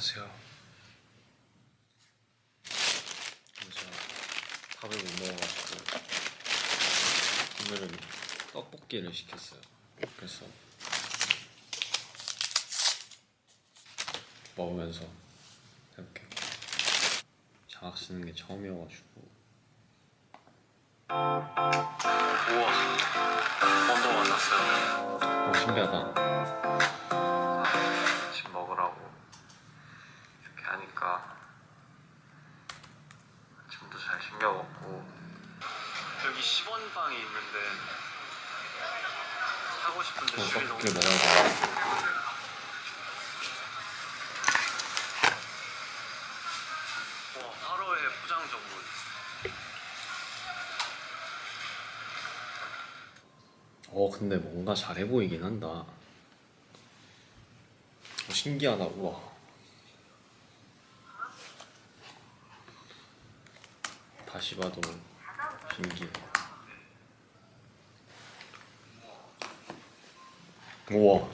안녕하세요. 제가 밥을 못 먹어가지고 오늘은 떡볶이를 시켰어요. 그래서 먹으면서 이렇게 장학 쓰는 게 처음이어가지고 우와, 언더 만났어요. 오 신기하다. 집 먹으라고 이렇게 하니까 아침도 잘 챙겨 먹고 여기 10원 빵이 있는데 사고 싶은데 어, 줄이 너무 먹어서 와, 하루에 포장 전문. 어 근데 뭔가 잘해 보이긴 한다. 어, 신기하다. 우와. 다시 봐도 신기해. 우와.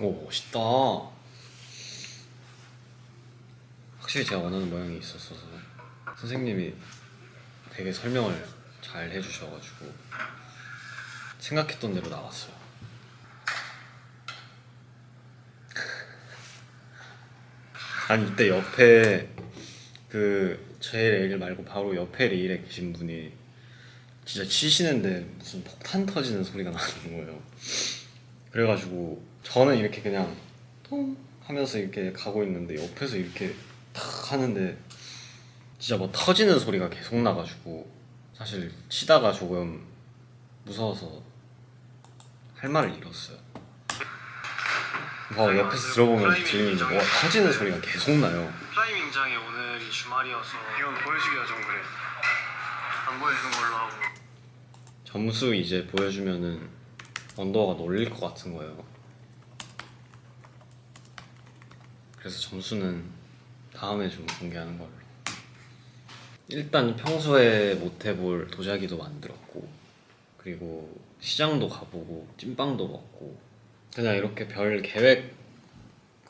오 멋있다. 확실히 제가 원하는 모양이 있었어서 선생님이 되게 설명을 잘 해주셔가지고 생각했던 대로 나왔어요. 아니 이때 옆에 그 제 레일 말고 바로 옆에 레일에 계신 분이 진짜 치시는데 무슨 폭탄 터지는 소리가 나는 거예요. 그래가지고 저는 이렇게 그냥 통 하면서 이렇게 가고 있는데 옆에서 이렇게 탁 하는데 진짜 뭐 터지는 소리가 계속 나가지고 사실 치다가 조금 무서워서 할 말을 잃었어요. 뭐 옆에서 들어보면 들리는 뭐 터지는 소리가 계속 나요. 플라이밍장에 오늘이 주말이어서 이건 보여주기가 좀 그래. 안 보여주는 걸로 하고. 점수 이제 보여주면은 언더가 놀릴 것 같은 거예요. 그래서 점수는 다음에 좀 공개하는 걸로. 일단 평소에 못 해볼 도자기도 만들었고, 그리고 시장도 가보고, 찐빵도 먹고, 그냥 이렇게 별 계획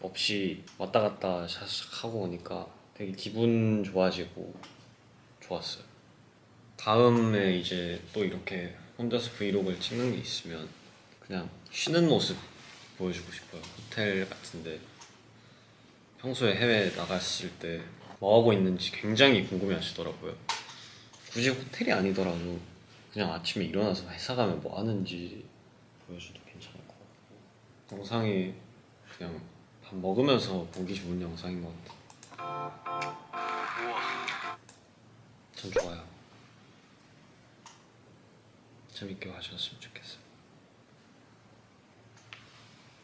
없이 왔다 갔다 샤샥 하고 오니까 되게 기분 좋아지고 좋았어요. 다음에 이제 또 이렇게 혼자서 브이로그를 찍는 게 있으면 그냥 쉬는 모습 보여주고 싶어요. 호텔 같은데 평소에 해외 나갔을 때 뭐 하고 있는지 굉장히 궁금해 하시더라고요. 굳이 호텔이 아니더라도 그냥 아침에 일어나서 회사 가면 뭐 하는지 보여줘도 괜찮을 것 같고 영상이 그냥 밥 먹으면서 보기 좋은 영상인 것. 우와. 전 좋아요. 재밌게 봐주셨으면 좋겠어요.